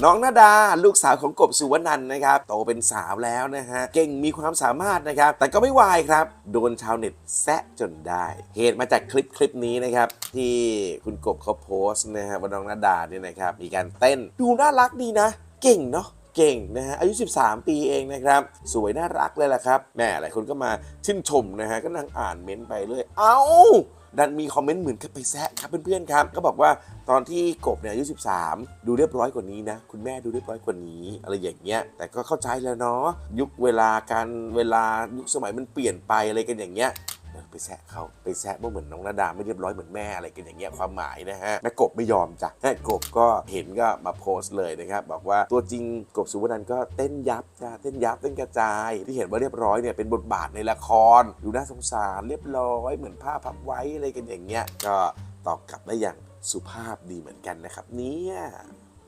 น้องนาดา ลูกสาวของกบสุวรรณันนะครับ โตเป็นสาวแล้วนะฮะ เก่งมีความสามารถนะครับ แต่ก็ไม่วายครับ โดนชาวเน็ตแซะจนได้ เหตุมาจากคลิปคลิปนี้นะครับ ที่คุณกบเขาโพสต์นะฮะว่าน้องนาดาเนี่ยนะครับ มีการเต้นดูน่ารักดีนะ เก่งเนาะ เก่งนะฮะอายุ 13 ปีเองนะครับ สวยน่ารักเลยล่ะครับแม่หลายคนก็มาชื่นชมนะฮะก็นั่งอ่านเม้นต์ไปเลย เอ้าดันมีคอมเมนต์เหมือนกับไปแซะครับเพื่อนๆครับ ก็บอกว่าตอนที่กบเนี่ยอายุ 13 ดูเรียบร้อยกว่านี้นะ คุณแม่ดูเรียบร้อยกว่านี้ อะไรอย่างเงี้ยแต่ก็เข้าใจแล้วเนาะยุคเวลาการเวลายุคสมัยมันเปลี่ยนไปอะไรกันอย่างเงี้ย ไปแซะเขาไปแซะว่าเหมือนน้องนาดาไม่เรียบร้อยเหมือนแม่อะไรกันอย่างเงี้ยความหมายนะฮะแม่กบไม่ยอมจ้ะแม่กบก็เห็นก็มาโพสต์เลยนะครับบอกว่าตัวจริงกบสุวรรณันก็เต้นยับจ้ะเต้นยับเต้นกระจาย ที่เห็นว่าเรียบร้อยเนี่ยเป็นบทบาทในละครดูน่าสงสารเรียบร้อยเหมือนผ้าพับไว้อะไรกันอย่างเงี้ยก็ตอบกลับได้อย่างสุภาพดีเหมือนกันนะครับเนี่ย